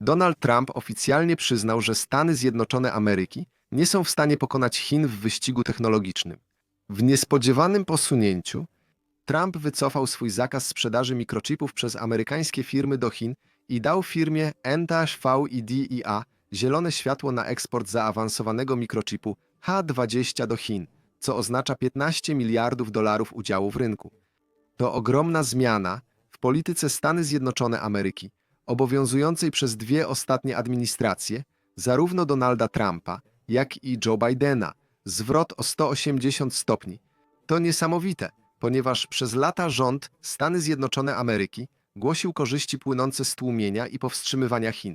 Donald Trump oficjalnie przyznał, że Stany Zjednoczone Ameryki nie są w stanie pokonać Chin w wyścigu technologicznym. W niespodziewanym posunięciu Trump wycofał swój zakaz sprzedaży mikrochipów przez amerykańskie firmy do Chin i dał firmie NTHVIDIA zielone światło na eksport zaawansowanego mikrochipu H20 do Chin, co oznacza 15 miliardów dolarów udziału w rynku. To ogromna zmiana w polityce Stany Zjednoczone Ameryki, obowiązującej przez dwie ostatnie administracje, zarówno Donalda Trumpa, jak i Joe Bidena. Zwrot o 180 stopni. To niesamowite, ponieważ przez lata rząd Stany Zjednoczone Ameryki głosił korzyści płynące z tłumienia i powstrzymywania Chin.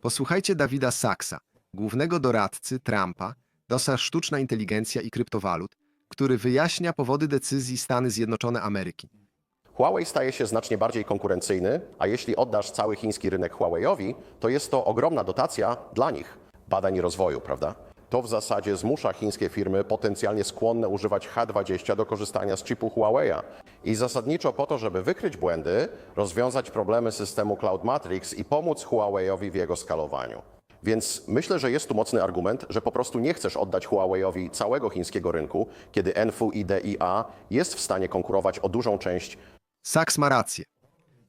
Posłuchajcie Dawida Saxa, głównego doradcy Trumpa do spraw sztuczna inteligencja i kryptowalut, który wyjaśnia powody decyzji Stany Zjednoczone Ameryki. Huawei staje się znacznie bardziej konkurencyjny, a jeśli oddasz cały chiński rynek Huawei'owi, to jest to ogromna dotacja dla nich badań i rozwoju, prawda? To w zasadzie zmusza chińskie firmy potencjalnie skłonne używać H20 do korzystania z chipu Huawei'a. I zasadniczo po to, żeby wykryć błędy, rozwiązać problemy systemu Cloud Matrix i pomóc Huawei'owi w jego skalowaniu. Więc myślę, że jest tu mocny argument, że po prostu nie chcesz oddać Huawei'owi całego chińskiego rynku, kiedy NFUIDIA jest w stanie konkurować o dużą część Sachs ma rację.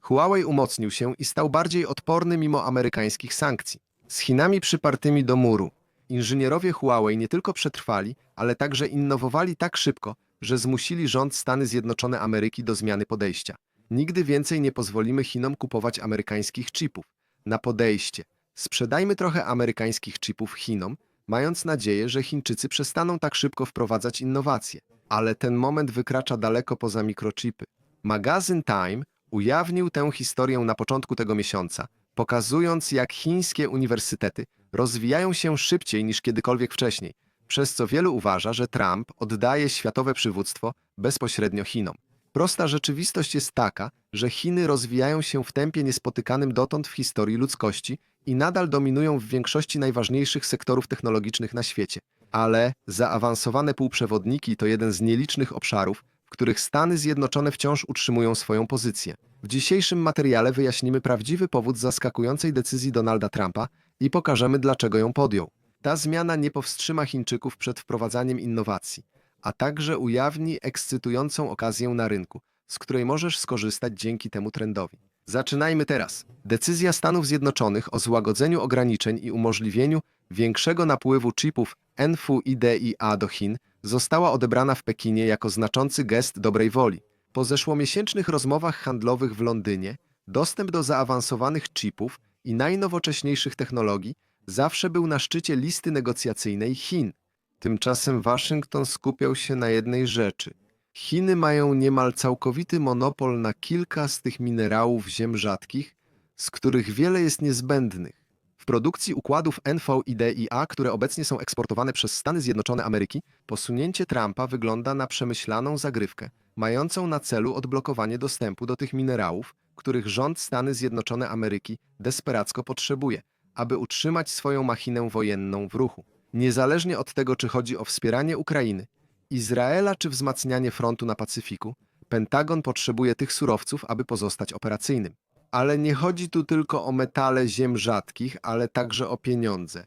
Huawei umocnił się i stał bardziej odporny mimo amerykańskich sankcji. Z Chinami przypartymi do muru, inżynierowie Huawei nie tylko przetrwali, ale także innowowali tak szybko, że zmusili rząd Stany Zjednoczone Ameryki do zmiany podejścia. Nigdy więcej nie pozwolimy Chinom kupować amerykańskich chipów. Na podejście. Sprzedajmy trochę amerykańskich chipów Chinom, mając nadzieję, że Chińczycy przestaną tak szybko wprowadzać innowacje. Ale ten moment wykracza daleko poza mikrochipy. Magazyn Time ujawnił tę historię na początku tego miesiąca, pokazując jak chińskie uniwersytety rozwijają się szybciej niż kiedykolwiek wcześniej, przez co wielu uważa, że Trump oddaje światowe przywództwo bezpośrednio Chinom. Prosta rzeczywistość jest taka, że Chiny rozwijają się w tempie niespotykanym dotąd w historii ludzkości i nadal dominują w większości najważniejszych sektorów technologicznych na świecie. Ale zaawansowane półprzewodniki to jeden z nielicznych obszarów, w których Stany Zjednoczone wciąż utrzymują swoją pozycję. W dzisiejszym materiale wyjaśnimy prawdziwy powód zaskakującej decyzji Donalda Trumpa i pokażemy, dlaczego ją podjął. Ta zmiana nie powstrzyma Chińczyków przed wprowadzaniem innowacji, a także ujawni ekscytującą okazję na rynku, z której możesz skorzystać dzięki temu trendowi. Zaczynajmy teraz. Decyzja Stanów Zjednoczonych o złagodzeniu ograniczeń i umożliwieniu większego napływu chipów NFUIDIA do Chin została odebrana w Pekinie jako znaczący gest dobrej woli. Po zeszłomiesięcznych rozmowach handlowych w Londynie, dostęp do zaawansowanych chipów i najnowocześniejszych technologii zawsze był na szczycie listy negocjacyjnej Chin. Tymczasem Waszyngton skupiał się na jednej rzeczy. Chiny mają niemal całkowity monopol na kilka z tych minerałów ziem rzadkich, z których wiele jest niezbędnych. Produkcji układów NVIDIA, które obecnie są eksportowane przez Stany Zjednoczone Ameryki, posunięcie Trumpa wygląda na przemyślaną zagrywkę, mającą na celu odblokowanie dostępu do tych minerałów, których rząd Stany Zjednoczone Ameryki desperacko potrzebuje, aby utrzymać swoją machinę wojenną w ruchu. Niezależnie od tego, czy chodzi o wspieranie Ukrainy, Izraela czy wzmacnianie frontu na Pacyfiku, Pentagon potrzebuje tych surowców, aby pozostać operacyjnym. Ale nie chodzi tu tylko o metale ziem rzadkich, ale także o pieniądze.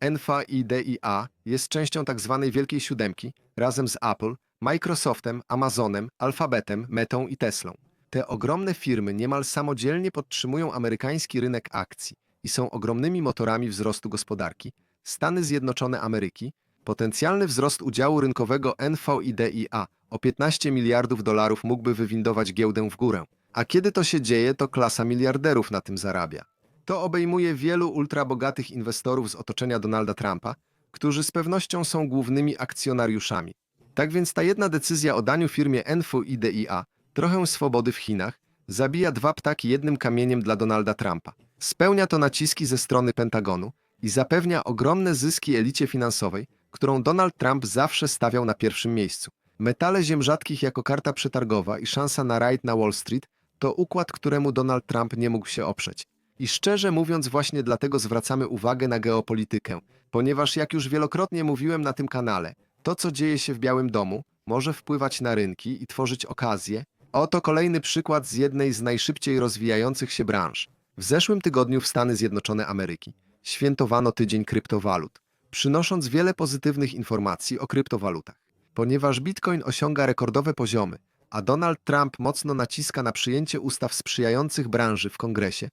NVIDIA jest częścią tzw. Wielkiej Siódemki razem z Apple, Microsoftem, Amazonem, Alphabetem, Metą i Teslą. Te ogromne firmy niemal samodzielnie podtrzymują amerykański rynek akcji i są ogromnymi motorami wzrostu gospodarki. Stany Zjednoczone Ameryki, potencjalny wzrost udziału rynkowego NVIDIA o 15 miliardów dolarów mógłby wywindować giełdę w górę. A kiedy to się dzieje, to klasa miliarderów na tym zarabia. To obejmuje wielu ultrabogatych inwestorów z otoczenia Donalda Trumpa, którzy z pewnością są głównymi akcjonariuszami. Tak więc ta jedna decyzja o daniu firmie NVIDIA trochę swobody w Chinach zabija dwa ptaki jednym kamieniem dla Donalda Trumpa. Spełnia to naciski ze strony Pentagonu i zapewnia ogromne zyski elicie finansowej, którą Donald Trump zawsze stawiał na pierwszym miejscu. Metale ziem rzadkich jako karta przetargowa i szansa na rajd na Wall Street to układ, któremu Donald Trump nie mógł się oprzeć. I szczerze mówiąc, właśnie dlatego zwracamy uwagę na geopolitykę, ponieważ jak już wielokrotnie mówiłem na tym kanale, to co dzieje się w Białym Domu może wpływać na rynki i tworzyć okazje. Oto kolejny przykład z jednej z najszybciej rozwijających się branż. W zeszłym tygodniu w Stany Zjednoczone Ameryki świętowano Tydzień Kryptowalut, przynosząc wiele pozytywnych informacji o kryptowalutach. Ponieważ Bitcoin osiąga rekordowe poziomy, a Donald Trump mocno naciska na przyjęcie ustaw sprzyjających branży w kongresie,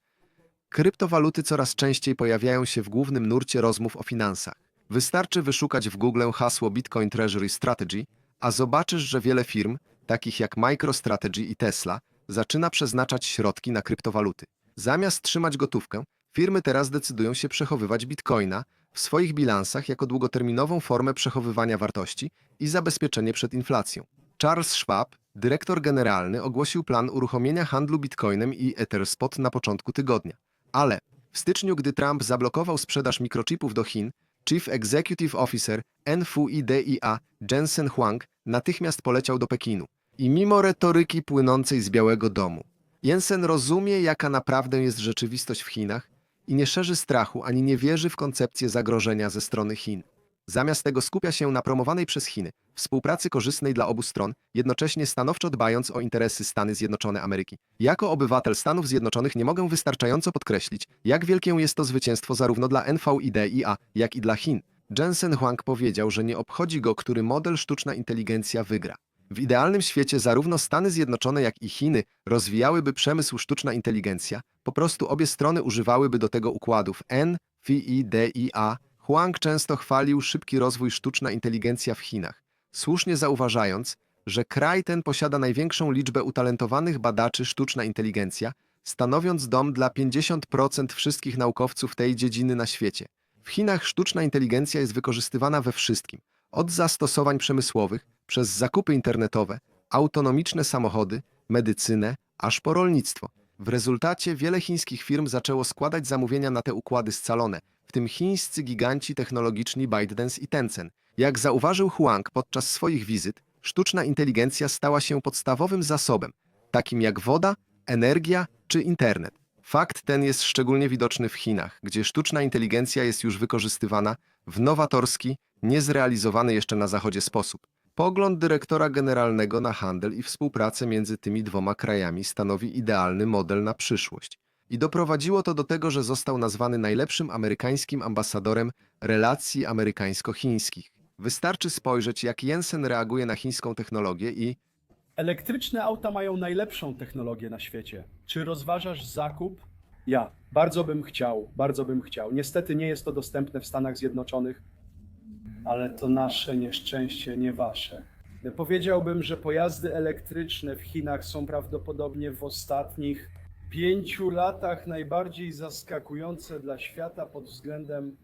kryptowaluty coraz częściej pojawiają się w głównym nurcie rozmów o finansach. Wystarczy wyszukać w Google hasło Bitcoin Treasury Strategy, a zobaczysz, że wiele firm, takich jak MicroStrategy i Tesla, zaczyna przeznaczać środki na kryptowaluty. Zamiast trzymać gotówkę, firmy teraz decydują się przechowywać bitcoina w swoich bilansach jako długoterminową formę przechowywania wartości i zabezpieczenie przed inflacją. Charles Schwab, dyrektor generalny, ogłosił plan uruchomienia handlu bitcoinem i Etherspot na początku tygodnia. Ale w styczniu, gdy Trump zablokował sprzedaż mikrochipów do Chin, Chief Executive Officer NFUIDIA Jensen Huang natychmiast poleciał do Pekinu. I mimo retoryki płynącej z Białego Domu, Jensen rozumie, jaka naprawdę jest rzeczywistość w Chinach i nie szerzy strachu ani nie wierzy w koncepcję zagrożenia ze strony Chin. Zamiast tego skupia się na promowanej przez Chiny współpracy korzystnej dla obu stron, jednocześnie stanowczo dbając o interesy Stany Zjednoczone Ameryki. Jako obywatel Stanów Zjednoczonych nie mogę wystarczająco podkreślić, jak wielkie jest to zwycięstwo zarówno dla NVIDIA, jak i dla Chin. Jensen Huang powiedział, że nie obchodzi go, który model sztuczna inteligencja wygra. W idealnym świecie zarówno Stany Zjednoczone, jak i Chiny rozwijałyby przemysł sztuczna inteligencja, po prostu obie strony używałyby do tego układów NVIDIA. Huang często chwalił szybki rozwój sztuczna inteligencja w Chinach, słusznie zauważając, że kraj ten posiada największą liczbę utalentowanych badaczy sztuczna inteligencja, stanowiąc dom dla 50% wszystkich naukowców tej dziedziny na świecie. W Chinach sztuczna inteligencja jest wykorzystywana we wszystkim, od zastosowań przemysłowych, przez zakupy internetowe, autonomiczne samochody, medycynę, aż po rolnictwo. W rezultacie wiele chińskich firm zaczęło składać zamówienia na te układy scalone, w tym chińscy giganci technologiczni ByteDance i Tencent. Jak zauważył Huang podczas swoich wizyt, sztuczna inteligencja stała się podstawowym zasobem, takim jak woda, energia czy internet. Fakt ten jest szczególnie widoczny w Chinach, gdzie sztuczna inteligencja jest już wykorzystywana w nowatorski, niezrealizowany jeszcze na Zachodzie sposób. Pogląd dyrektora generalnego na handel i współpracę między tymi dwoma krajami stanowi idealny model na przyszłość. I doprowadziło to do tego, że został nazwany najlepszym amerykańskim ambasadorem relacji amerykańsko-chińskich. Wystarczy spojrzeć, jak Jensen reaguje na chińską technologię i Elektryczne auta mają najlepszą technologię na świecie. Czy rozważasz zakup? Ja. Bardzo bym chciał, bardzo bym chciał. Niestety nie jest to dostępne w Stanach Zjednoczonych, ale to nasze nieszczęście, nie wasze. Powiedziałbym, że pojazdy elektryczne w Chinach są prawdopodobnie w ostatnich pięciu latach najbardziej zaskakujące dla świata pod względem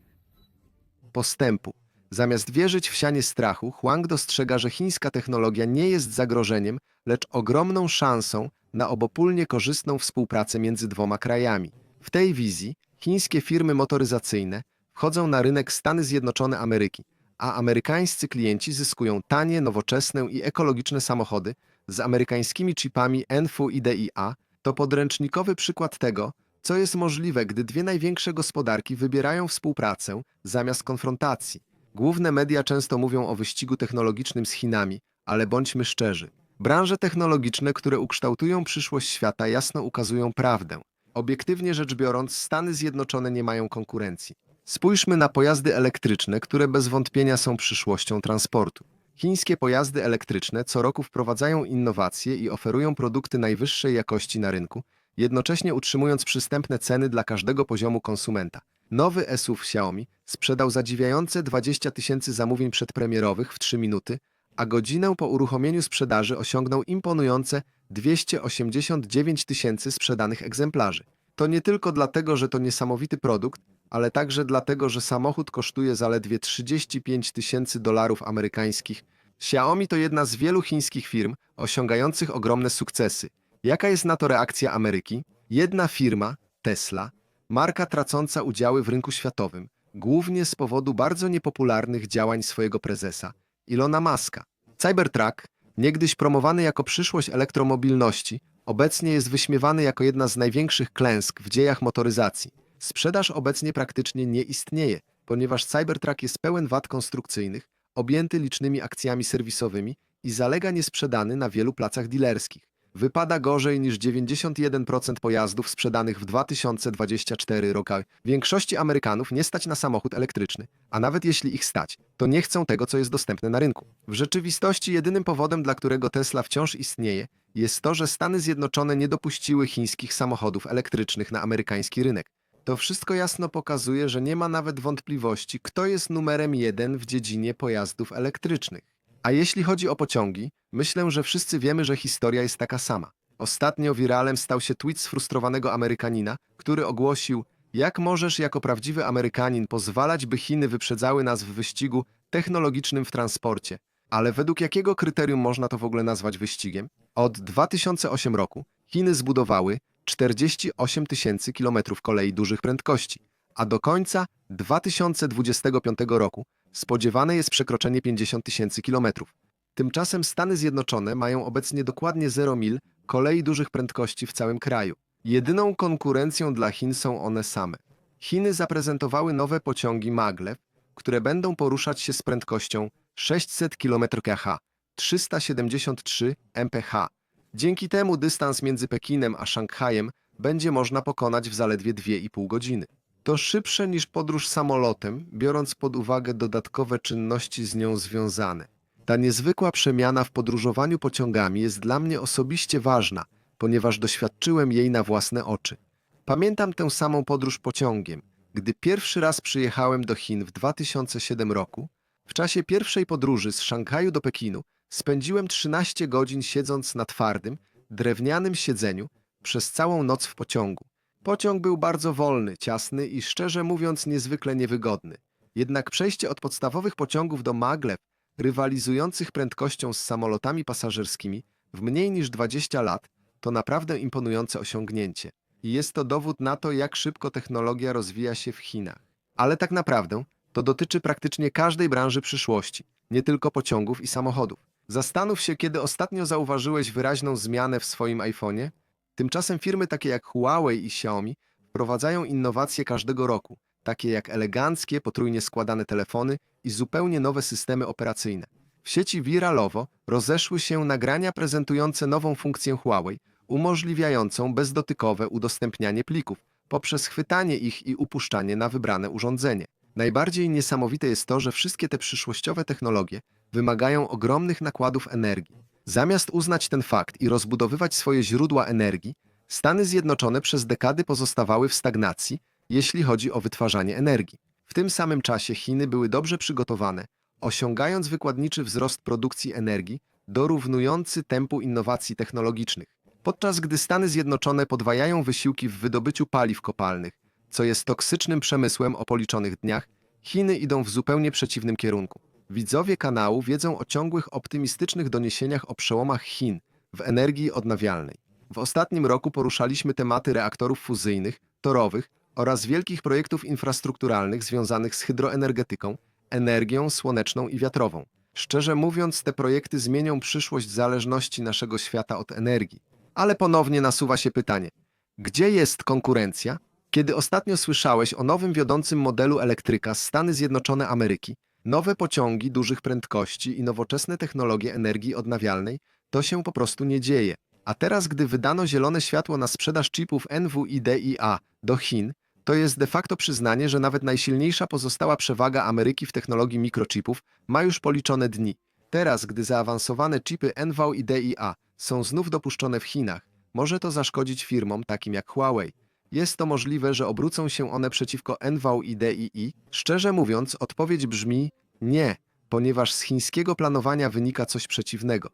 postępu. Zamiast wierzyć w sianie strachu, Huang dostrzega, że chińska technologia nie jest zagrożeniem, lecz ogromną szansą na obopólnie korzystną współpracę między dwoma krajami. W tej wizji chińskie firmy motoryzacyjne wchodzą na rynek Stany Zjednoczone Ameryki, a amerykańscy klienci zyskują tanie, nowoczesne i ekologiczne samochody z amerykańskimi chipami NVIDIA. To podręcznikowy przykład tego, co jest możliwe, gdy dwie największe gospodarki wybierają współpracę zamiast konfrontacji. Główne media często mówią o wyścigu technologicznym z Chinami, ale bądźmy szczerzy. Branże technologiczne, które ukształtują przyszłość świata, jasno ukazują prawdę. Obiektywnie rzecz biorąc, Stany Zjednoczone nie mają konkurencji. Spójrzmy na pojazdy elektryczne, które bez wątpienia są przyszłością transportu. Chińskie pojazdy elektryczne co roku wprowadzają innowacje i oferują produkty najwyższej jakości na rynku, jednocześnie utrzymując przystępne ceny dla każdego poziomu konsumenta. Nowy SUV Xiaomi sprzedał zadziwiające 20 tysięcy zamówień przedpremierowych w 3 minuty, a godzinę po uruchomieniu sprzedaży osiągnął imponujące 289 tysięcy sprzedanych egzemplarzy. To nie tylko dlatego, że to niesamowity produkt, ale także dlatego, że samochód kosztuje zaledwie 35 tysięcy dolarów amerykańskich. Xiaomi to jedna z wielu chińskich firm osiągających ogromne sukcesy. Jaka jest na to reakcja Ameryki? Jedna firma, Tesla, marka tracąca udziały w rynku światowym, głównie z powodu bardzo niepopularnych działań swojego prezesa, Ilona Maska. Cybertruck, niegdyś promowany jako przyszłość elektromobilności, obecnie jest wyśmiewany jako jedna z największych klęsk w dziejach motoryzacji. Sprzedaż obecnie praktycznie nie istnieje, ponieważ Cybertruck jest pełen wad konstrukcyjnych, objęty licznymi akcjami serwisowymi i zalega niesprzedany na wielu placach dealerskich. wypada gorzej niż 91% pojazdów sprzedanych w 2024 roku. Większości Amerykanów nie stać na samochód elektryczny, a nawet jeśli ich stać, to nie chcą tego, co jest dostępne na rynku. W rzeczywistości jedynym powodem, dla którego Tesla wciąż istnieje, jest to, że Stany Zjednoczone nie dopuściły chińskich samochodów elektrycznych na amerykański rynek. To wszystko jasno pokazuje, że nie ma nawet wątpliwości, kto jest numerem jeden w dziedzinie pojazdów elektrycznych. A jeśli chodzi o pociągi, myślę, że wszyscy wiemy, że historia jest taka sama. Ostatnio wiralem stał się tweet sfrustrowanego Amerykanina, który ogłosił: Jak możesz jako prawdziwy Amerykanin pozwalać, by Chiny wyprzedzały nas w wyścigu technologicznym w transporcie? Ale według jakiego kryterium można to w ogóle nazwać wyścigiem? Od 2008 roku Chiny zbudowały 48 tysięcy kilometrów kolei dużych prędkości, a do końca 2025 roku spodziewane jest przekroczenie 50 tysięcy kilometrów. Tymczasem Stany Zjednoczone mają obecnie dokładnie 0 mil kolei dużych prędkości w całym kraju. Jedyną konkurencją dla Chin są one same. Chiny zaprezentowały nowe pociągi maglev, które będą poruszać się z prędkością 600 km/h, 373 mph. Dzięki temu dystans między Pekinem a Szanghajem będzie można pokonać w zaledwie 2,5 godziny. To szybsze niż podróż samolotem, biorąc pod uwagę dodatkowe czynności z nią związane. Ta niezwykła przemiana w podróżowaniu pociągami jest dla mnie osobiście ważna, ponieważ doświadczyłem jej na własne oczy. Pamiętam tę samą podróż pociągiem, gdy pierwszy raz przyjechałem do Chin w 2007 roku. W czasie pierwszej podróży z Szanghaju do Pekinu spędziłem 13 godzin siedząc na twardym, drewnianym siedzeniu przez całą noc w pociągu. Pociąg był bardzo wolny, ciasny i szczerze mówiąc niezwykle niewygodny. Jednak przejście od podstawowych pociągów do maglev, rywalizujących prędkością z samolotami pasażerskimi w mniej niż 20 lat, to naprawdę imponujące osiągnięcie. I jest to dowód na to, jak szybko technologia rozwija się w Chinach. Ale tak naprawdę to dotyczy praktycznie każdej branży przyszłości, nie tylko pociągów i samochodów. Zastanów się, kiedy ostatnio zauważyłeś wyraźną zmianę w swoim iPhone'ie. Tymczasem firmy takie jak Huawei i Xiaomi wprowadzają innowacje każdego roku, takie jak eleganckie, potrójnie składane telefony i zupełnie nowe systemy operacyjne. W sieci wiralowo rozeszły się nagrania prezentujące nową funkcję Huawei, umożliwiającą bezdotykowe udostępnianie plików poprzez chwytanie ich i upuszczanie na wybrane urządzenie. Najbardziej niesamowite jest to, że wszystkie te przyszłościowe technologie wymagają ogromnych nakładów energii. Zamiast uznać ten fakt i rozbudowywać swoje źródła energii, Stany Zjednoczone przez dekady pozostawały w stagnacji, jeśli chodzi o wytwarzanie energii. W tym samym czasie Chiny były dobrze przygotowane, osiągając wykładniczy wzrost produkcji energii dorównujący tempu innowacji technologicznych. Podczas gdy Stany Zjednoczone podwajają wysiłki w wydobyciu paliw kopalnych, co jest toksycznym przemysłem o policzonych dniach, Chiny idą w zupełnie przeciwnym kierunku. Widzowie kanału wiedzą o ciągłych optymistycznych doniesieniach o przełomach Chin w energii odnawialnej. W ostatnim roku poruszaliśmy tematy reaktorów fuzyjnych, torowych oraz wielkich projektów infrastrukturalnych związanych z hydroenergetyką, energią słoneczną i wiatrową. Szczerze mówiąc, te projekty zmienią przyszłość zależności naszego świata od energii. Ale ponownie nasuwa się pytanie: gdzie jest konkurencja? Kiedy ostatnio słyszałeś o nowym wiodącym modelu elektryka z Stany Zjednoczone Ameryki, nowe pociągi dużych prędkości i nowoczesne technologie energii odnawialnej, to się po prostu nie dzieje. A teraz, gdy wydano zielone światło na sprzedaż chipów NVIDIA do Chin, to jest de facto przyznanie, że nawet najsilniejsza pozostała przewaga Ameryki w technologii mikrochipów ma już policzone dni. Teraz, gdy zaawansowane chipy NVIDIA są znów dopuszczone w Chinach, może to zaszkodzić firmom takim jak Huawei. Jest to możliwe, że obrócą się one przeciwko NVIDII? Szczerze mówiąc, odpowiedź brzmi nie, ponieważ z chińskiego planowania wynika coś przeciwnego.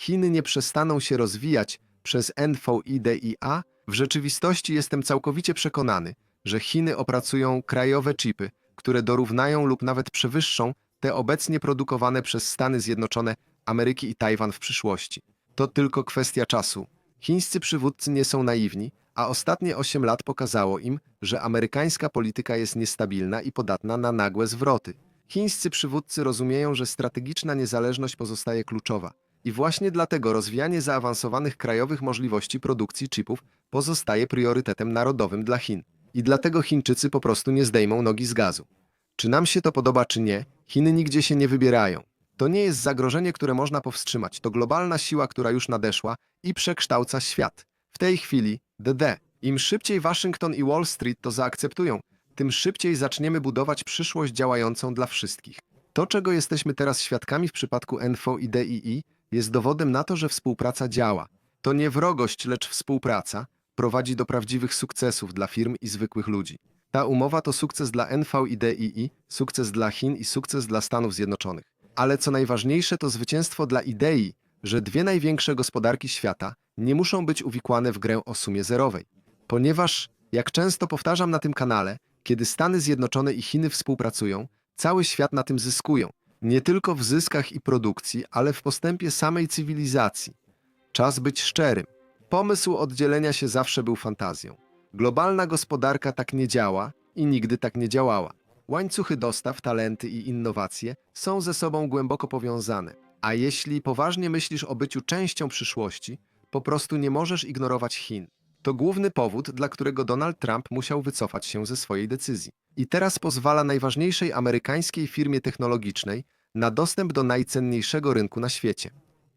Chiny nie przestaną się rozwijać przez NVIDIA. W rzeczywistości jestem całkowicie przekonany, że Chiny opracują krajowe chipy, które dorównają lub nawet przewyższą te obecnie produkowane przez Stany Zjednoczone, Ameryki i Tajwan w przyszłości. To tylko kwestia czasu. Chińscy przywódcy nie są naiwni, a ostatnie 8 lat pokazało im, że amerykańska polityka jest niestabilna i podatna na nagłe zwroty. Chińscy przywódcy rozumieją, że strategiczna niezależność pozostaje kluczowa. I właśnie dlatego rozwijanie zaawansowanych krajowych możliwości produkcji chipów pozostaje priorytetem narodowym dla Chin. I dlatego Chińczycy po prostu nie zdejmą nogi z gazu. Czy nam się to podoba, czy nie, Chiny nigdzie się nie wybierają. To nie jest zagrożenie, które można powstrzymać. To globalna siła, która już nadeszła i przekształca świat. W tej chwili DD. Im szybciej Waszyngton i Wall Street to zaakceptują, tym szybciej zaczniemy budować przyszłość działającą dla wszystkich. To, czego jesteśmy teraz świadkami w przypadku NFO i DII, jest dowodem na to, że współpraca działa. To nie wrogość, lecz współpraca prowadzi do prawdziwych sukcesów dla firm i zwykłych ludzi. Ta umowa to sukces dla NV i DII, sukces dla Chin i sukces dla Stanów Zjednoczonych. Ale co najważniejsze, to zwycięstwo dla idei, że dwie największe gospodarki świata nie muszą być uwikłane w grę o sumie zerowej. Ponieważ, jak często powtarzam na tym kanale, kiedy Stany Zjednoczone i Chiny współpracują, cały świat na tym zyskują. Nie tylko w zyskach i produkcji, ale w postępie samej cywilizacji. Czas być szczerym. Pomysł oddzielenia się zawsze był fantazją. Globalna gospodarka tak nie działa i nigdy tak nie działała. Łańcuchy dostaw, talenty i innowacje są ze sobą głęboko powiązane. A jeśli poważnie myślisz o byciu częścią przyszłości, po prostu nie możesz ignorować Chin. To główny powód, dla którego Donald Trump musiał wycofać się ze swojej decyzji. I teraz pozwala najważniejszej amerykańskiej firmie technologicznej na dostęp do najcenniejszego rynku na świecie.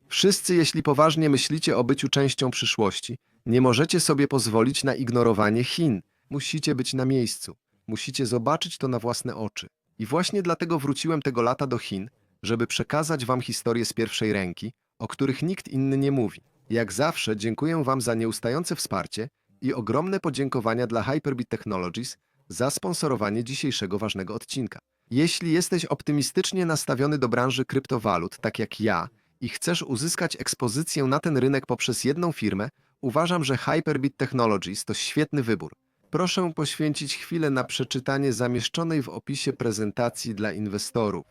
Wszyscy, jeśli poważnie myślicie o byciu częścią przyszłości, nie możecie sobie pozwolić na ignorowanie Chin. Musicie być na miejscu. Musicie zobaczyć to na własne oczy. I właśnie dlatego wróciłem tego lata do Chin, żeby przekazać wam historie z pierwszej ręki, o których nikt inny nie mówi. Jak zawsze dziękuję wam za nieustające wsparcie i ogromne podziękowania dla Hyperbit Technologies za sponsorowanie dzisiejszego ważnego odcinka. Jeśli jesteś optymistycznie nastawiony do branży kryptowalut, tak jak ja, i chcesz uzyskać ekspozycję na ten rynek poprzez jedną firmę, uważam, że Hyperbit Technologies to świetny wybór. Proszę poświęcić chwilę na przeczytanie zamieszczonej w opisie prezentacji dla inwestorów.